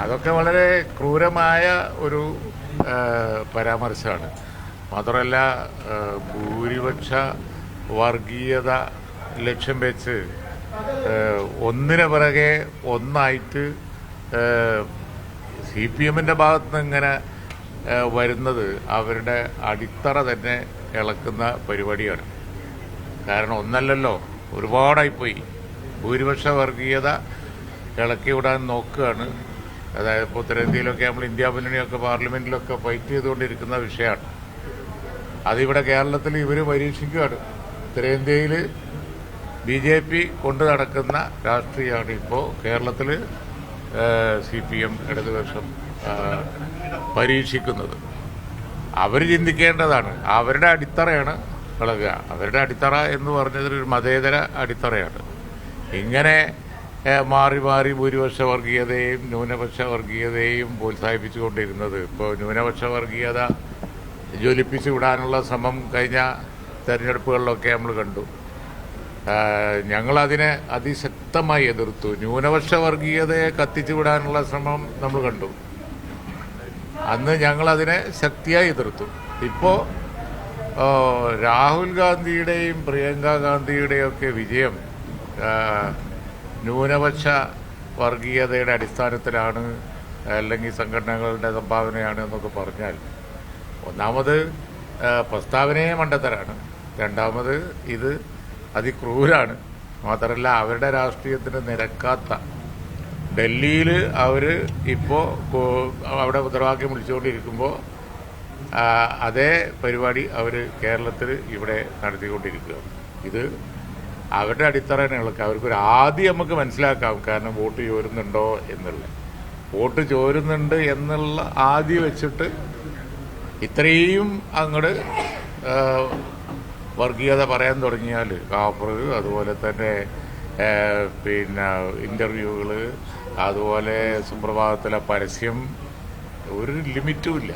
അതൊക്കെ വളരെ ക്രൂരമായ ഒരു പരാമർശമാണ്. മാത്രമല്ല ഭൂരിപക്ഷ വർഗീയത ലക്ഷ്യം വെച്ച് ഒന്നിന് പിറകെ ഒന്നായിട്ട് സി പി എമ്മിന്റെ ഭാഗത്ത് നിന്ന് ഇങ്ങനെ വരുന്നത് അവരുടെ അടിത്തറ തന്നെ ഇളക്കുന്ന പരിപാടിയാണ്. കാരണം ഒന്നല്ലല്ലോ ഒരുപാടായിപ്പോയി. ഭൂരിപക്ഷ വർഗീയത ഇളക്കി വിടാൻ നോക്കുകയാണ്. അതായത് ഇപ്പോൾ ഉത്തരേന്ത്യയിലൊക്കെ നമ്മൾ ഇന്ത്യ മുന്നണിയൊക്കെ പാർലമെന്റിലൊക്കെ ഫൈറ്റ് ചെയ്തുകൊണ്ടിരിക്കുന്ന വിഷയമാണ്. അതിവിടെ കേരളത്തിൽ ഇവർ പരീക്ഷിക്കുകയാണ്. ഉത്തരേന്ത്യയിൽ ബി ജെ പി കൊണ്ടു നടക്കുന്ന രാഷ്ട്രീയമാണ് ഇപ്പോൾ കേരളത്തിൽ സി പി എം ഇടതുപക്ഷം പരീക്ഷിക്കുന്നത്. അവർ ചിന്തിക്കേണ്ടതാണ്. അവരുടെ അടിത്തറയാണ് ഇളകുക. അവരുടെ അടിത്തറ എന്ന് പറഞ്ഞതിൽ ഒരു മതേതര അടിത്തറയാണ്. ഇങ്ങനെ മാറി മാറി ഭൂരിപക്ഷ വർഗീയതയും ന്യൂനപക്ഷ വർഗീയതയും പ്രോത്സാഹിപ്പിച്ചുകൊണ്ടിരുന്നത്. ഇപ്പോൾ ന്യൂനപക്ഷ വർഗീയത ജ്വലിപ്പിച്ചു വിടാനുള്ള ശ്രമം കഴിഞ്ഞ തെരഞ്ഞെടുപ്പുകളിലൊക്കെ നമ്മൾ കണ്ടു. ഞങ്ങളതിനെ അതിശക്തമായി എതിർത്തു. ന്യൂനപക്ഷ വർഗീയതയെ കത്തിച്ചു വിടാനുള്ള ശ്രമം നമ്മൾ കണ്ടു. അന്ന് ഞങ്ങളതിനെ ശക്തിയായി എതിർത്തു. ഇപ്പോൾ രാഹുൽ ഗാന്ധിയുടെയും പ്രിയങ്ക ഗാന്ധിയുടെയും ഒക്കെ വിജയം ന്യൂനപക്ഷ വർഗീയതയുടെ അടിസ്ഥാനത്തിലാണ് അല്ലെങ്കിൽ സംഘടനകളുടെ സംഭാവനയാണ് എന്നൊക്കെ പറഞ്ഞാൽ ഒന്നാമത് പ്രസ്താവനയെ മണ്ടത്തരാണ്. രണ്ടാമത് ഇത് അതിക്രൂരാണ്. മാത്രമല്ല അവരുടെ രാഷ്ട്രീയത്തിന് നിരക്കാത്ത ഡൽഹിയിൽ അവർ ഇപ്പോൾ അവിടെ മുദ്രാവാക്യം വിളിച്ചുകൊണ്ടിരിക്കുമ്പോൾ അതേ പരിപാടി അവർ കേരളത്തിൽ ഇവിടെ നടത്തിക്കൊണ്ടിരിക്കുക ഇത് അവരുടെ അടിത്തറ തന്നെ ഇളക്കുക അവർക്കൊരു ആദ്യം നമുക്ക് മനസ്സിലാക്കാം കാരണം വോട്ട് ചോരുന്നുണ്ടോ എന്നുള്ളത്. വോട്ട് ചോരുന്നുണ്ട് എന്നുള്ള ആദ്യം വെച്ചിട്ട് ഇത്രയും അങ്ങോട്ട് വർഗീയത പറയാൻ തുടങ്ങിയാൽ കാപ്പർ അതുപോലെ തന്നെ പിന്നെ ഇന്റർവ്യൂകൾ അതുപോലെ സുപ്രഭാതത്തിലെ പരസ്യം ഒരു ലിമിറ്റും ഇല്ല.